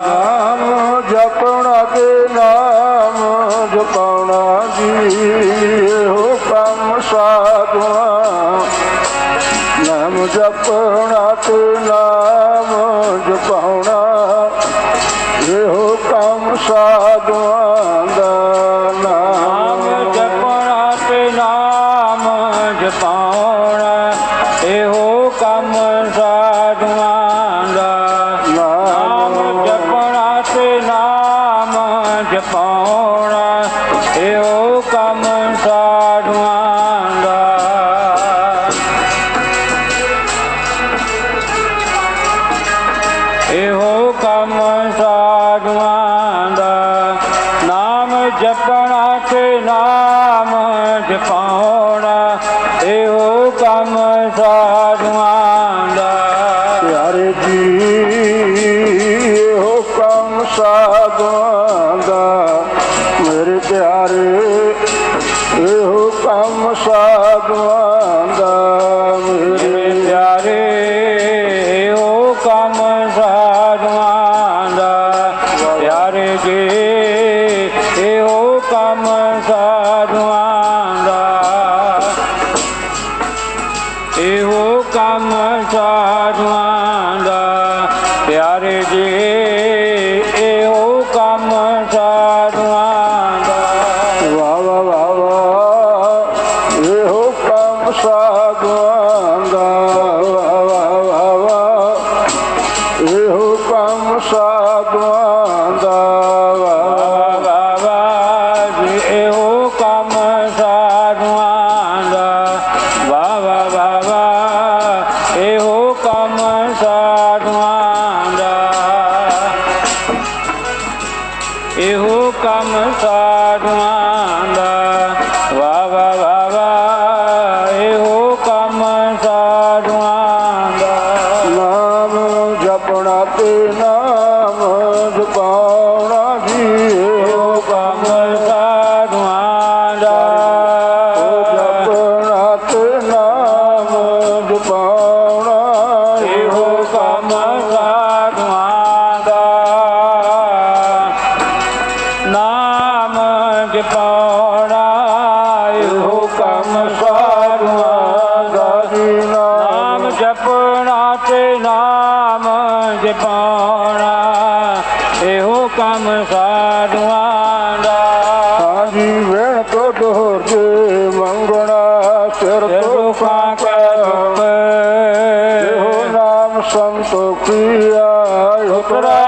ਨਾਮ ਜਪਣਾ ਤੇ ਨਾਮ ਜਪਣਾ ਜੀ ਇਹੋ ਕੰਮ ਸਾਧੂਆਂ ਨਾਮ ਜਪਣਾ ਕੰਮ ਸਾਧੂਆਂ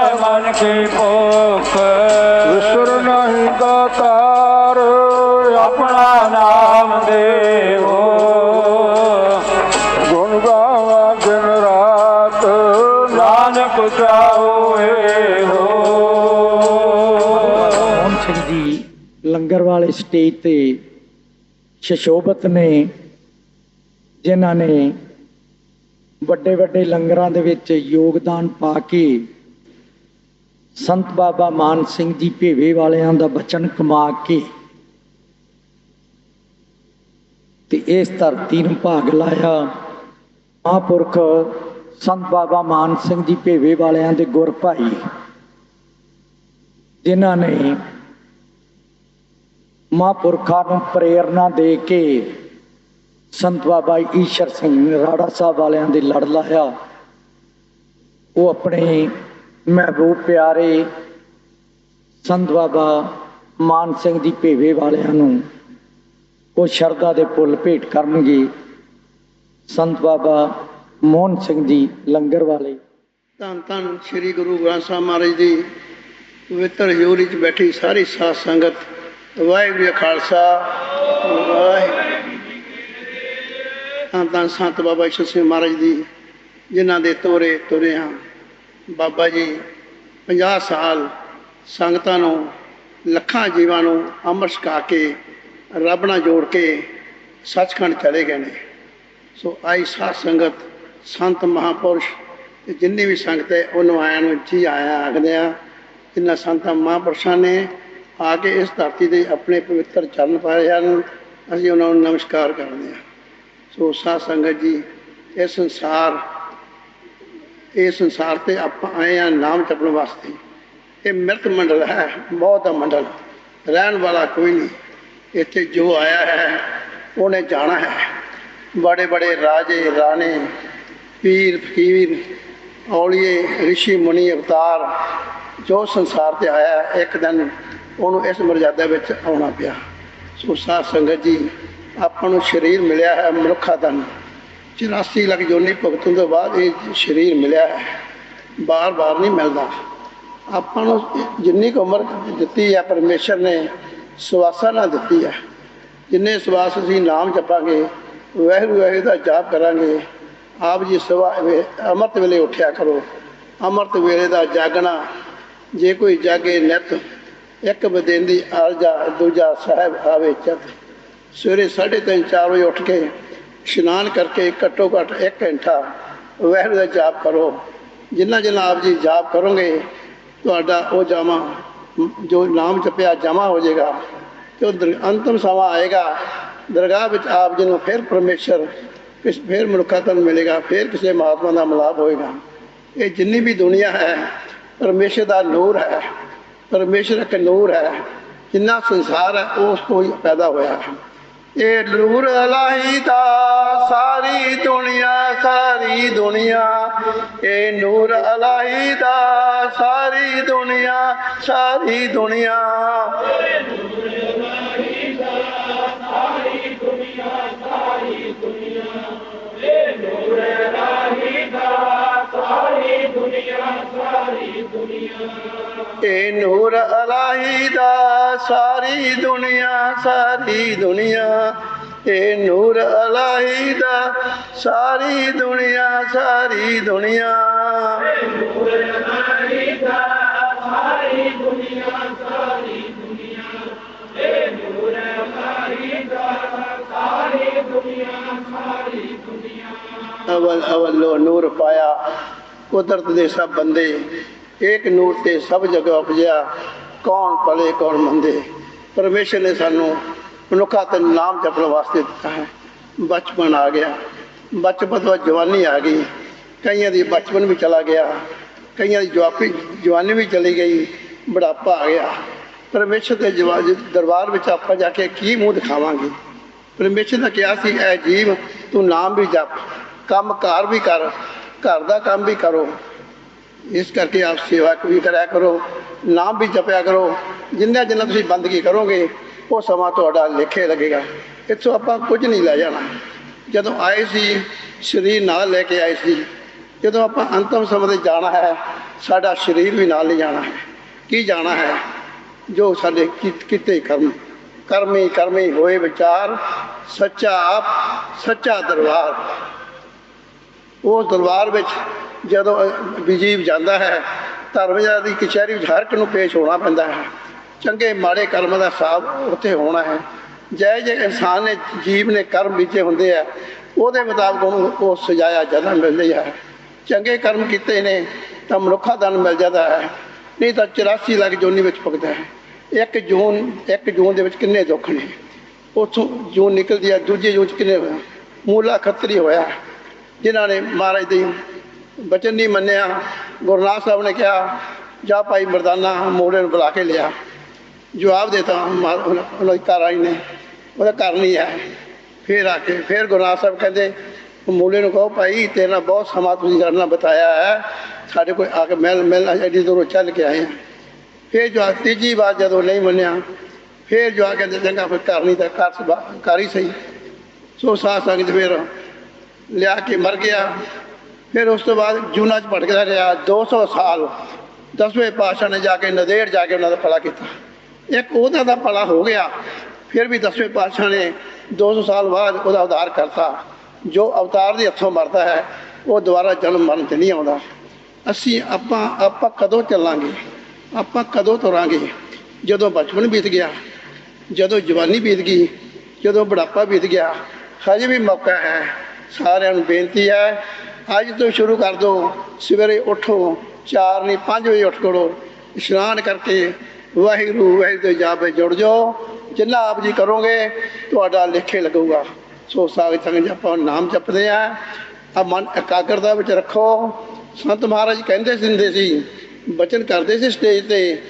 ਮਨ ਕੀ ਭੁਖ। ਵਿਸਰ ਨਹੀਂ ਦਾਤਾਰ। ਆਪਣਾ ਨਾਮ ਦੇਵੋ। ਗੁਣ ਗਾਵਾਂ ਦਿਨ ਰਾਤ। ਨਾਨਕ ਚਾਹੋ ਹੋ ਮੋਹਨ ਸਿੰਘ ਜੀ ਲੰਗਰ ਵਾਲੇ ਸਟੇਜ ਤੇ ਸ਼ਸ਼ੋਭਤ ਨੇ ਜਿਨ੍ਹਾਂ ਨੇ ਵੱਡੇ ਵੱਡੇ ਲੰਗਰਾਂ ਦੇ ਵਿੱਚ ਯੋਗਦਾਨ ਪਾ ਕੇ ਸੰਤ ਬਾਬਾ ਮਾਨ ਸਿੰਘ ਜੀ ਭੇਵੇ ਵਾਲਿਆਂ ਦਾ ਬਚਨ ਕਮਾ ਕੇ ਤੇ ਇਸ ਧਰਤੀ ਨੂੰ ਭਾਗ ਲਾਇਆ। ਮਹਾਂਪੁਰਖ ਸੰਤ ਬਾਬਾ ਮਾਨ ਸਿੰਘ ਜੀ ਭੇਵੇ ਵਾਲਿਆਂ ਦੇ ਗੁਰ ਭਾਈ, ਜਿਨ੍ਹਾਂ ਨੇ ਮਹਾਂਪੁਰਖਾਂ ਨੂੰ ਪ੍ਰੇਰਣਾ ਦੇ ਕੇ ਸੰਤ ਬਾਬਾ ਈਸ਼ਰ ਸਿੰਘ ਰਾੜਾ ਸਾਹਿਬ ਵਾਲਿਆਂ ਦੇ ਲੜ ਲਾਇਆ। ਉਹ ਆਪਣੇ ਮਹਿਬੂਬ ਪਿਆਰੇ ਸੰਤ ਬਾਬਾ ਮਾਨ ਸਿੰਘ ਦੀ ਭੇਵੇ ਵਾਲਿਆਂ ਨੂੰ ਉਹ ਸ਼ਰਧਾ ਦੇ ਫੁੱਲ ਭੇਟ ਕਰਨਗੇ। ਸੰਤ ਬਾਬਾ ਮੋਹਨ ਸਿੰਘ ਜੀ ਲੰਗਰ ਵਾਲੇ। ਧੰਨ ਧੰਨ ਸ੍ਰੀ ਗੁਰੂ ਗ੍ਰੰਥ ਸਾਹਿਬ ਮਹਾਰਾਜ ਦੀ ਪਵਿੱਤਰ ਹਜ਼ੂਰੀ 'ਚ ਬੈਠੀ ਸਾਰੀ ਸਾਧ ਸੰਗਤ, ਵਾਹਿਗੁਰੂ ਜੀ ਖਾਲਸਾ, ਵਾਹਿਗੁਰੂ ਧੰਨ ਧੰਨ ਸੰਤ ਬਾਬਾ ਈਸ਼ਰ ਸਿੰਘ ਮਹਾਰਾਜ ਦੀ ਜਿਨ੍ਹਾਂ ਦੇ ਤੋਰੇ ਤੁਰੇ ਹਾਂ। ਬਾਬਾ ਜੀ 50 ਸਾਲ ਸੰਗਤਾਂ ਨੂੰ, ਲੱਖਾਂ ਜੀਵਾਂ ਨੂੰ ਅੰਮ੍ਰਿਤ ਛਕਾ ਕੇ, ਰੱਬ ਨਾਲ ਜੋੜ ਕੇ ਸੱਚਖੰਡ ਚਲੇ ਗਏ ਨੇ। ਸੋ ਆਈ ਸਾਧ ਸੰਗਤ, ਸੰਤ ਮਹਾਪੁਰਸ਼ ਤੇ ਜਿੰਨੀ ਵੀ ਸੰਗਤ ਹੈ, ਉਹਨੂੰ ਆਇਆਂ ਨੂੰ ਜੀ ਆਇਆ ਆਖਦੇ ਆ ਜਿਨ੍ਹਾਂ ਸੰਤਾਂ ਮਹਾਂਪੁਰਸ਼ਾਂ ਨੇ ਆ ਕੇ ਇਸ ਧਰਤੀ ਦੇ ਆਪਣੇ ਪਵਿੱਤਰ ਚਰਨ ਪਾਏ ਹਨ, ਅਸੀਂ ਉਹਨਾਂ ਨੂੰ ਨਮਸਕਾਰ ਕਰਦੇ ਹਾਂ। ਸੋ ਸਾਧ ਸੰਗਤ ਜੀ ਇਹ ਸੰਸਾਰ ਇਹ ਸੰਸਾਰ ਤੇ ਆਪਾਂ ਆਏ ਆ ਨਾਮ ਜਪਣ ਵਾਸਤੇ। ਇਹ ਮਿਰਤ ਮੰਡਲ ਹੈ ਬਹੁਤ ਦਾ ਮੰਡਲ। ਰਹਿਣ ਵਾਲਾ ਕੋਈ ਨਹੀਂ। ਇੱਥੇ ਜੋ ਆਇਆ ਹੈ, ਉਹਨੇ ਜਾਣਾ ਹੈ। ਬੜੇ ਬੜੇ ਰਾਜੇ, ਰਾਣੇ, ਪੀਰ, ਫਕੀਰ, ਔਲੀਏ, ਰਿਸ਼ੀ, ਮੁਨੀ, ਅਵਤਾਰ, ਜੋ ਸੰਸਾਰ ਤੇ ਆਇਆ ਇੱਕ ਦਿਨ ਉਹਨੂੰ ਇਸ ਮਰਜ਼ਾਦਾ ਵਿੱਚ ਆਉਣਾ ਪਿਆ। ਸੋ ਸਾਧ ਸੰਗਤ ਜੀ, ਆਪਾਂ ਨੂੰ ਸਰੀਰ ਮਿਲਿਆ ਹੈ ਮਨੁੱਖਾ ਦਾ। 84 ਲੱਖ ਜੋਨੀ ਭੁਗਤਣ ਤੋਂ ਬਾਅਦ ਇਹ ਸਰੀਰ ਮਿਲਿਆ ਹੈ। ਬਾਰ-ਬਾਰ ਨਹੀਂ ਮਿਲਦਾ। ਆਪਾਂ ਨੂੰ ਜਿੰਨੀ ਕੁ ਉਮਰ ਦਿੱਤੀ ਹੈ ਪਰਮੇਸ਼ਰ ਨੇ ਸਵਾਸਾਂ ਨਾਲ ਦਿੱਤੀ ਹੈ ਜਿੰਨੇ ਸਵਾਸ ਅਸੀਂ ਨਾਮ ਜਪਾਂਗੇ ਵਹਿਰੂ ਵਾਹਿਗੁਰੂ ਦਾ ਜਾਪ ਕਰਾਂਗੇ, ਆਪ ਜੀ ਸਵਾ ਵੇ- ਅੰਮ੍ਰਿਤ ਵੇਲੇ ਉੱਠਿਆ ਕਰੋ। ਅੰਮ੍ਰਿਤ ਵੇਲੇ ਦਾ ਜਾਗਣਾ, ਜੇ ਕੋਈ ਜਾਗੇ ਨਿਤ, ਇੱਕ ਬਦਿਨ ਦੀ ਆਰਜਾ ਦੂਜਾ ਸਾਹਿਬ ਆਵੇ ਚਤ ਸਵੇਰੇ 3:30 4 ਵਜੇ ਉੱਠ ਕੇ ਇਸ਼ਨਾਨ ਕਰਕੇ ਘੱਟੋ ਘੱਟ 1 ਘੰਟਾ ਵਾਹਿਗੁਰੂ ਦਾ ਜਾਪ ਕਰੋ। ਜਿੰਨਾ ਜਿੰਨਾ ਆਪ ਜੀ ਜਾਪ ਕਰੋਗੇ, ਤੁਹਾਡਾ ਉਹ ਜਾਮਾ ਜੋ ਨਾਮ ਜਪਿਆ ਜਮਾ ਹੋ ਜਾਏਗਾ ਤੇ ਉਹ ਦਰ- ਅੰਤਮ ਸਮਾਂ ਆਏਗਾ। ਦਰਗਾਹ ਵਿੱਚ ਆਪ ਜੀ ਨੂੰ ਫਿਰ ਪਰਮੇਸ਼ਰ, ਕਿਸ, ਫਿਰ ਮਨੁੱਖਤਾ ਨੂੰ ਮਿਲੇਗਾ, ਫਿਰ ਕਿਸੇ ਮਹਾਤਮਾ ਦਾ ਮਿਲਾਪ ਹੋਏਗਾ। ਇਹ ਜਿੰਨੀ ਵੀ ਦੁਨੀਆ ਹੈ, ਪਰਮੇਸ਼ਰ ਦਾ ਨੂਰ ਹੈ, ਪਰਮੇਸ਼ਰ ਇੱਕ ਨੂਰ ਹੈ। ਜਿੰਨਾ ਸੰਸਾਰ ਹੈ ਉਹ ਉਸ ਤੋਂ ਹੀ ਪੈਦਾ ਹੋਇਆ ਹੈ। ਇਹ ਨੂਰ ਅਲਾਹੀ ਦਾ ਸਾਰੀ ਦੁਨੀਆ ਸਾਰੀ ਦੁਨੀਆ ਇਹ ਨੂਰ ਅਲਾਹੀ ਦਾ ਸਾਰੀ ਦੁਨੀਆ ਸਾਰੀ ਦੁਨੀਆ। ਇਹ ਨੂਰ ਅਲਾਹੀ ਦਾ ਸਾਰੀ ਦੁਨੀਆ ਸਾਰੀ ਦੁਨੀਆ। ਇਹ ਨੂਰ ਅਲਾਹੀ ਦਾ ਸਾਰੀ ਦੁਨੀਆ ਸਾਰੀ ਦੁਨੀਆ। ਅਵਲ ਅਵਲੋ ਨੂਰ ਪਾਇਆ। ਕੁਦਰਤ ਦੇ ਸਭ ਬੰਦੇ ਏਕ ਨੂਰ ਤੇ ਸਭ ਜਗ੍ਹਾ ਉਪਜਿਆ, ਕੌਣ ਭਲੇ, ਕੌਣ ਮੰਦੇ। ਪਰਮੇਸ਼ਰ ਨੇ ਸਾਨੂੰ ਮਨੁੱਖਾ ਤੇ ਨਾਮ ਜਪਣ ਵਾਸਤੇ ਦਿੱਤਾ ਹੈ। ਬਚਪਨ ਆ ਗਿਆ। ਬਚਪਨ ਤੋਂ ਜਵਾਨੀ ਆ ਗਈ। ਕਈਆਂ ਦੀ ਬਚਪਨ ਵੀ ਚਲਾ ਗਿਆ। ਕਈਆਂ ਦੀ ਜਵਾਪੀ, ਜਵਾਨੀ ਵੀ ਚਲੀ ਗਈ। ਬੁਢਾਪਾ ਆ ਗਿਆ। ਪਰਮੇਸ਼ਰ ਦੇ ਜਵਾ- ਦਰਬਾਰ ਵਿੱਚ ਆਪਾਂ ਜਾ ਕੇ ਕੀ ਮੂੰਹ ਦਿਖਾਵਾਂਗੇ? ਪਰਮੇਸ਼ਰ ਨੇ ਕਿਹਾ ਸੀ, ਐ ਜੀਵ, ਤੂੰ ਨਾਮ ਵੀ ਜਪ ਕੰਮ ਕਾਰ ਵੀ ਕਰ, ਘਰ ਦਾ ਕੰਮ ਵੀ ਕਰੋ। ਇਸ ਕਰਕੇ ਆਪ ਸੇਵਾ ਵੀ ਕਰਿਆ ਕਰੋ, ਨਾਮ ਵੀ ਜਪਿਆ ਕਰੋ, ਜਿੰਨਾ ਜਿੰਨਾ ਤੁਸੀਂ ਬੰਦਗੀ ਕਰੋਗੇ, ਉਹ ਸਮਾਂ ਤੁਹਾਡਾ ਲੇਖੇ ਲੱਗੇਗਾ। ਇੱਥੋਂ ਆਪਾਂ ਕੁਝ ਨਹੀਂ ਲੈ ਜਾਣਾ। ਜਦੋਂ ਆਏ ਸੀ, ਸਰੀਰ ਨਾਲ ਲੈ ਕੇ ਆਏ ਸੀ, ਜਦੋਂ ਆਪਾਂ ਅੰਤਮ ਸਮੇਂ ਤੇ ਜਾਣਾ ਹੈ, ਸਾਡਾ ਸਰੀਰ ਵੀ ਨਾਲ ਲੈ ਜਾਣਾ ਹੈ। ਕੀ ਜਾਣਾ ਹੈ? ਜੋ ਸਾਡੇ ਕੀ- ਕੀਤੇ ਕਰਮ ਕਰਮੀ ਕਰਮੀ ਹੋਏ ਵਿਚਾਰ, ਸੱਚਾ ਆਪ, ਸੱਚਾ ਦਰਬਾਰ। ਉਸ ਦਰਬਾਰ ਵਿੱਚ ਜਦੋਂ ਵਿਜੀਵ ਜਾਂਦਾ ਹੈ ਧਰਮਜਾ ਦੀ ਕਚਹਿਰੀ ਵਿੱਚ ਹਰ ਇੱਕ ਨੂੰ ਪੇਸ਼ ਹੋਣਾ ਪੈਂਦਾ ਹੈ। ਚੰਗੇ ਮਾੜੇ ਕਰਮ ਦਾ ਹਿਸਾਬ ਉੱਥੇ ਹੋਣਾ ਹੈ। ਜੈ ਜੇ ਇਨਸਾਨ ਨੇ ਜੀਵ ਨੇ ਕਰਮ ਬੀਜੇ ਹੁੰਦੇ ਆ, ਉਹਦੇ ਮੁਤਾਬਕ ਉਹਨੂੰ ਉਹ ਸਜਾਇਆ ਜਨਮ ਮਿਲਦੀ ਹੈ। ਚੰਗੇ ਕਰਮ ਕੀਤੇ ਨੇ, ਤਾਂ ਮਨੁੱਖਾ ਦਾਨ ਮਿਲ ਜਾਂਦਾ ਹੈ। ਨਹੀਂ ਤਾਂ 84 ਲੱਖ ਜੋਨੀ ਵਿੱਚ ਭੁਗਦਾ ਹੈ। ਇੱਕ ਜੂਨ ਇੱਕ ਜੂਨ ਦੇ ਵਿੱਚ ਕਿੰਨੇ ਦੁੱਖ ਨੇ? ਉੱਥੋਂ ਜੂਨ ਨਿਕਲਦੀ ਹੈ, ਦੂਜੇ ਜੂਨ ਚ ਕਿੰਨੇ ਹੋਇਆ ਮੂਲਾ ਖੱਤਰੀ ਹੋਇਆ। ਜਿਨ੍ਹਾਂ ਨੇ ਮਹਾਰਾਜ ਦੀ ਬਚਨ ਨਹੀਂ ਮੰਨਿਆ, ਗੁਰੂ ਨਾਨਕ ਸਾਹਿਬ ਨੇ ਕਿਹਾ, ਜਾ ਭਾਈ ਮਰਦਾਨਾ ਮੋੜੇ ਨੂੰ ਬੁਲਾ ਕੇ ਲਿਆ। ਜਵਾਬ ਦੇਤਾ ਮਾ- ਉਹਨਾਂ ਦੀ ਘਰ ਆਈ ਨੇ, ਉਹਦਾ ਘਰ ਨਹੀਂ ਹੈ। ਫਿਰ ਆ ਕੇ, ਫਿਰ ਗੁਰੂ ਨਾਨਕ ਸਾਹਿਬ ਕਹਿੰਦੇ ਮੂਲੇ ਨੂੰ ਕਹੋ, ਭਾਈ, ਤੇਰੇ ਨਾਲ ਬਹੁਤ ਸਮਾਂ ਤੁਸੀਂ ਕਰਨਾ ਬਤਾਇਆ ਹੈ। ਸਾਡੇ ਕੋਲ ਆ ਕੇ ਮਿਲ ਮਿਲ ਐਡੀ ਦੂਰੋਂ ਚੱਲ ਕੇ ਆਏ ਫਿਰ ਜੋ ਤੀਜੀ ਵਾਰ ਜਦੋਂ ਨਹੀਂ ਮੰਨਿਆ, ਫਿਰ ਜੋ ਆ ਕਹਿੰਦੇ, ਚੰਗਾ, ਫਿਰ ਘਰ ਨਹੀਂ ਤਾਂ ਘਰ ਹੀ ਸਹੀ। ਸੋ ਸਾਧ ਸੰਗਤ ਫਿਰ ਲਿਆ ਕੇ ਮਰ ਗਿਆ। ਫਿਰ ਉਸ ਤੋਂ ਬਾਅਦ ਜੂਨਾ ਚ ਭਟਕਦਾ ਰਿਹਾ 200 ਸਾਲ। ਦਸਵੇਂ ਪਾਤਸ਼ਾਹ ਨੇ ਜਾ ਕੇ ਨਦੇੜ ਜਾ ਕੇ ਉਹਨਾਂ ਦਾ ਭਲਾ ਕੀਤਾ। ਇੱਕ ਉਹਦਾ ਦਾ ਭਲਾ ਹੋ ਗਿਆ। ਫਿਰ ਵੀ ਦਸਵੇਂ ਪਾਤਸ਼ਾਹ ਨੇ 200 ਸਾਲ ਬਾਅਦ ਉਹਦਾ ਉਧਾਰ ਕਰਤਾ। ਜੋ ਅਵਤਾਰ ਦੇ ਹੱਥੋਂ ਮਰਦਾ ਹੈ, ਉਹ ਦੁਬਾਰਾ ਜਨਮ ਮਰਨ ਤੇ ਨਹੀਂ ਆਉਂਦਾ। ਅਸੀਂ ਆਪਾਂ ਆਪਾਂ ਕਦੋਂ ਚੱਲਾਂਗੇ? ਆਪਾਂ ਕਦੋਂ ਤੁਰਾਂਗੇ? ਜਦੋਂ ਬਚਪਨ ਬੀਤ ਗਿਆ, ਜਦੋਂ ਜਵਾਨੀ ਬੀਤ ਗਈ, ਜਦੋਂ ਬੁਢਾਪਾ ਬੀਤ ਗਿਆ, ਹਜੇ ਵੀ ਮੌਕਾ ਹੈ। ਸਾਰਿਆਂ ਨੂੰ ਬੇਨਤੀ ਹੈ, ਅੱਜ ਤੋਂ ਸ਼ੁਰੂ ਕਰ ਦਿਓ। ਸਵੇਰੇ ਉਠੋ 4 ਨਹੀਂ 5 ਵਜੇ ਉੱਠ ਕਰੋ ਇਸ਼ਨਾਨ ਕਰਕੇ ਵਾਹਿਗੁਰੂ ਵਾਹਿਗੁਰੂ ਦੇ ਜਾਪੇ ਜੁੜ ਜਾਓ। ਜਿੰਨਾ ਆਪ ਜੀ ਕਰੋਗੇ, ਤੁਹਾਡਾ ਲੇਖੇ ਲੱਗੂਗਾ। ਸੋ ਸਾਗ ਸੰਗ ਆਪਾਂ ਨਾਮ ਜਪਦੇ ਆ ਆ ਮਨ ਇਕਾਗਰਤਾ ਵਿੱਚ ਰੱਖੋ। ਸੰਤ ਮਹਾਰਾਜ ਕਹਿੰਦੇ ਹੁੰਦੇ ਸੀ, ਬਚਨ ਕਰਦੇ ਸੀ ਸਟੇਜ ਤੇ,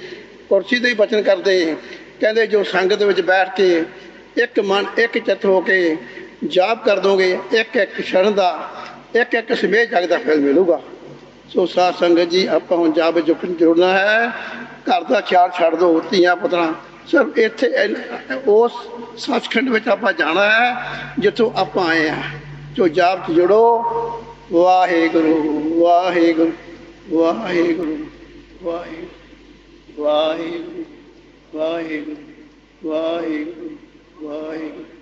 ਕੁਰਸੀ ਤੇ ਹੀ ਬਚਨ ਕਰਦੇ। ਕਹਿੰਦੇ ਜੋ ਸੰਗਤ ਵਿੱਚ ਬੈਠ ਕੇ ਇੱਕ ਮਨ, ਇੱਕ ਚਿੱਤ ਹੋ ਕੇ ਜਾਪ ਕਰ ਦੋਗੇ, ਇੱਕ ਇੱਕ ਸ਼ਰਨ ਦਾ, ਇੱਕ ਇੱਕ ਸਮੇਹ ਜਗ ਦਾ ਫਲ ਮਿਲੂਗਾ। ਸੋ ਸਾਧ ਸੰਗਤ ਜੀ, ਆਪਾਂ ਹੁਣ ਜਾਪ ਵਿੱਚ ਜੁੜ- ਜੁੜਨਾ ਹੈ। ਘਰ ਦਾ ਖਿਆਲ ਛੱਡ ਦਿਓ ਧੀਆਂ ਪੁੱਤਰਾਂ। ਸਿਰਫ ਇੱਥੇ ਉਸ ਸੱਚਖੰਡ ਵਿੱਚ ਆਪਾਂ ਜਾਣਾ ਹੈ, ਜਿੱਥੋਂ ਆਪਾਂ ਆਏ ਆ ਜੋ ਜਾਪ 'ਚ ਜੁੜੋ, Waheguru Waheguru Waheguru Waheguru Waheguru Waheguru Waheguru Waheguru.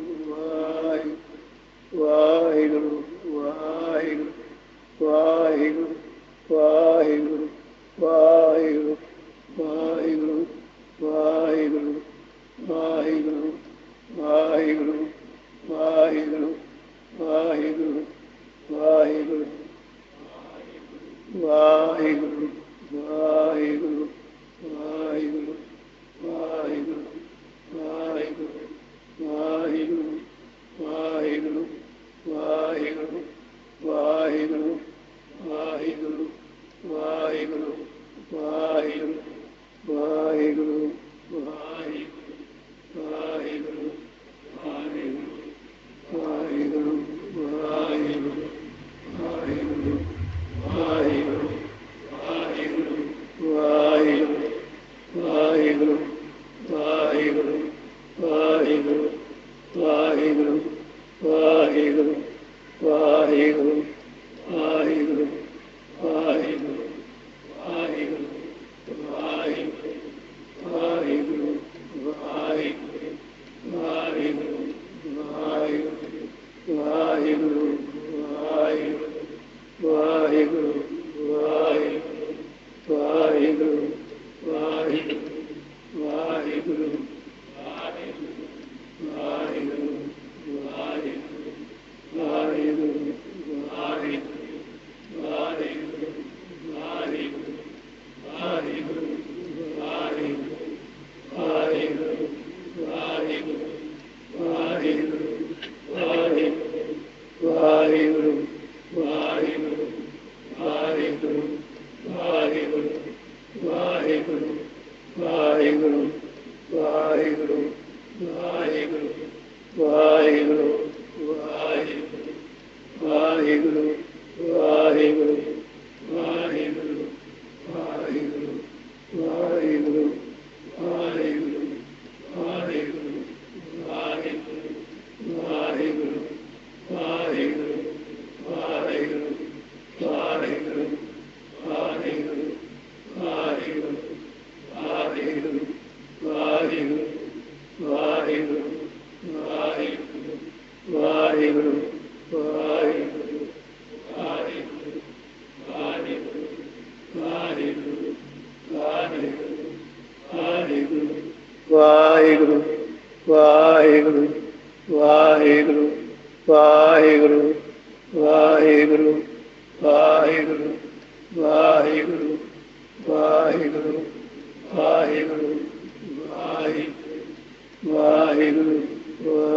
uh,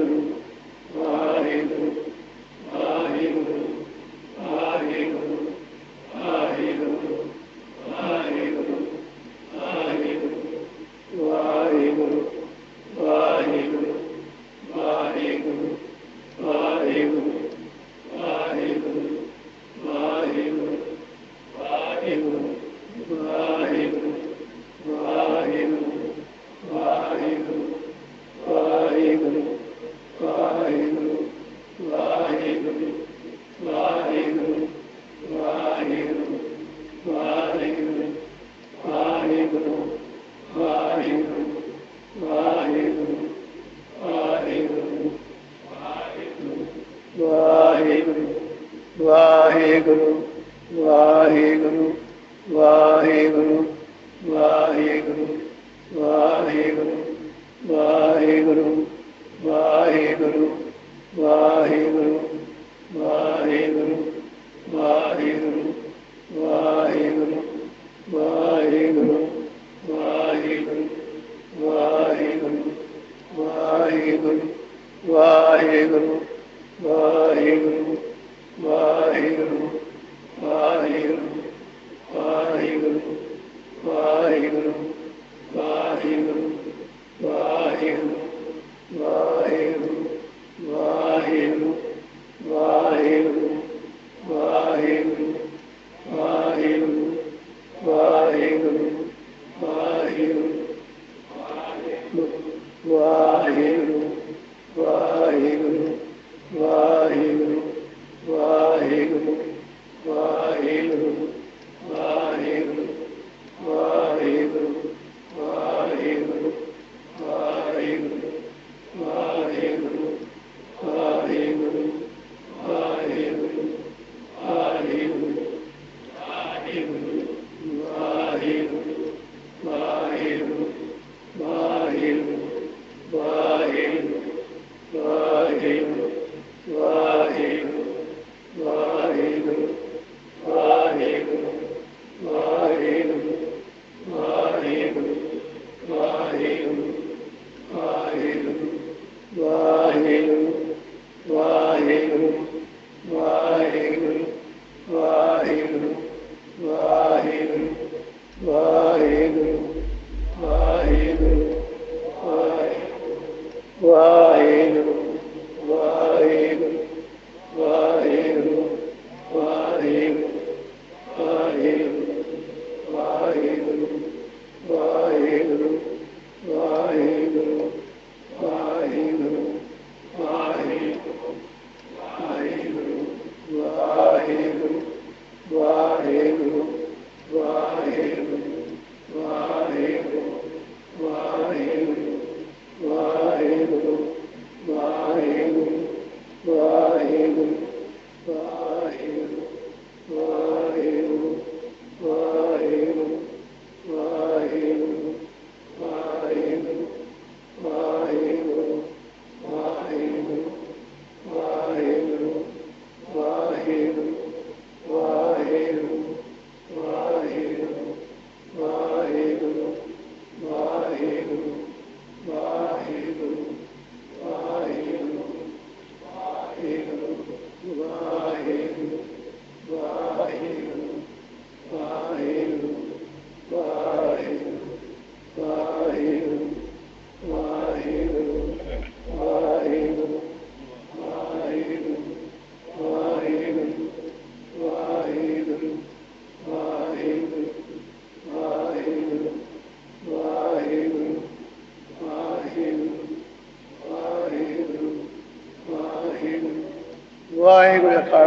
Alhamdulillah. Guru.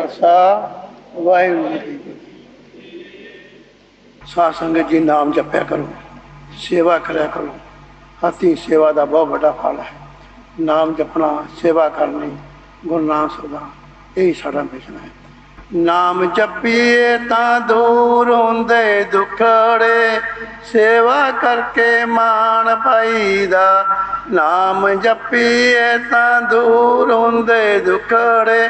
Khalsa, Waheguru ji ਕੀ ਫਤਿਹ। ਸਾਧ ਸੰਗਤ ਜੀ, ਨਾਮ ਜਪਿਆ ਕਰੋ, ਸੇਵਾ ਕਰਿਆ ਕਰੋ। ਹੱਥੀ ਸੇਵਾ ਦਾ ਬਹੁਤ ਵੱਡਾ ਫਲ ਹੈ। ਨਾਮ ਜਪਣਾ, ਸੇਵਾ ਕਰਨੀ, ਗੁਰੂ ਸਦਾ ਇਹ ਸਾਡਾ ਮਿਸ਼ਨ ਹੈ। ਨਾਮ ਜਪੀਏ ਤਾਂ ਦੂਰ ਹੁੰਦੇ ਦੁਖੜੇ, ਸੇਵਾ ਕਰਕੇ ਮਾਣ ਪਾਈਦਾ। ਨਾਮ ਜਪੀਏ ਤਾਂ ਦੂਰ ਹੁੰਦੇ ਦੁਖੜੇ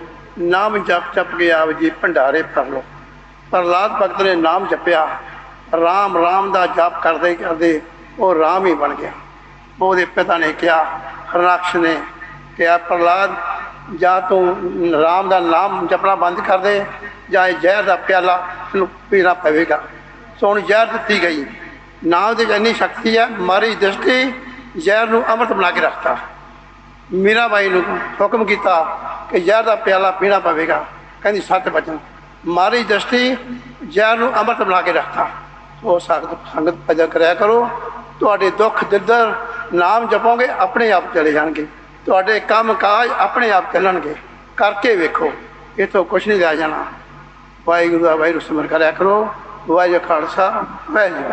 ਨਾਮ ਜਪ ਜਪ ਕੇ ਆਪ ਜੀ ਭੰਡਾਰੇ ਭਰ ਲਓ। ਪ੍ਰਹਲਾਦ ਭਗਤ ਨੇ ਨਾਮ ਜਪਿਆ। ਰਾਮ ਰਾਮ ਦਾ ਜਪ ਕਰਦੇ ਕਰਦੇ ਉਹ ਰਾਮ ਹੀ ਬਣ ਗਿਆ। ਉਹਦੇ ਪਿਤਾ ਨੇ ਕਿਹਾ ਹਰਨਾਕਸ਼ ਨੇ ਕਿਹਾ, ਪ੍ਰਹਲਾਦ, ਜਾਂ ਤੂੰ ਰਾਮ ਦਾ ਨਾਮ ਜਪਣਾ ਬੰਦ ਕਰ ਦੇ, ਜਾਂ ਇਹ ਜ਼ਹਿਰ ਦਾ ਪਿਆਲਾ ਤੈਨੂੰ ਪੀਣਾ ਪਵੇਗਾ। ਸੋ ਹੁਣ ਜ਼ਹਿਰ ਦਿੱਤੀ ਗਈ। ਨਾਮ ਦੀ ਇੰਨੀ ਸ਼ਕਤੀ ਹੈ ਮਾਰੀ ਦ੍ਰਿਸ਼ਟੀ ਜ਼ਹਿਰ ਨੂੰ ਅੰਮ੍ਰਿਤ ਬਣਾ ਕੇ ਰੱਖਤਾ। ਮੀਰਾਬਾਈ ਨੂੰ ਹੁਕਮ ਕੀਤਾ ਕਿ ਜ਼ਹਿਰ ਦਾ ਪਿਆਲਾ ਪੀਣਾ ਪਵੇਗਾ। ਕਹਿੰਦੀ ਸੱਤ ਵਚਨ ਮਾਰੀ ਦ੍ਰਿਸ਼ਟੀ, ਜ਼ਹਿਰ ਨੂੰ ਅੰਮ੍ਰਿਤ ਬਣਾ ਕੇ ਰੱਖਤਾ। ਉਹ ਸੰਗਤ ਸੰਗਤ ਭਜਨ ਕਰਿਆ ਕਰੋ। ਤੁਹਾਡੇ ਦੁੱਖ ਦਿਦਰ ਨਾਮ ਜਪੋਗੇ, ਆਪਣੇ ਆਪ ਚਲੇ ਜਾਣਗੇ। ਤੁਹਾਡੇ ਕੰਮ ਕਾਜ ਆਪਣੇ ਆਪ ਚੱਲਣਗੇ। ਕਰਕੇ ਵੇਖੋ ਇਹ ਤੋਂ ਕੁਝ ਨਹੀਂ ਲਿਆ ਜਾਣਾ। ਵਾਹਿਗੁਰੂ ਦਾ ਵਾਹਿਗੁਰੂ ਸਿਮਰ ਕਰਿਆ ਕਰੋ। ਵਾਹਿਗੁਰੂ ਖਾਲਸਾ, ਵਾਹਿਗੁਰੂ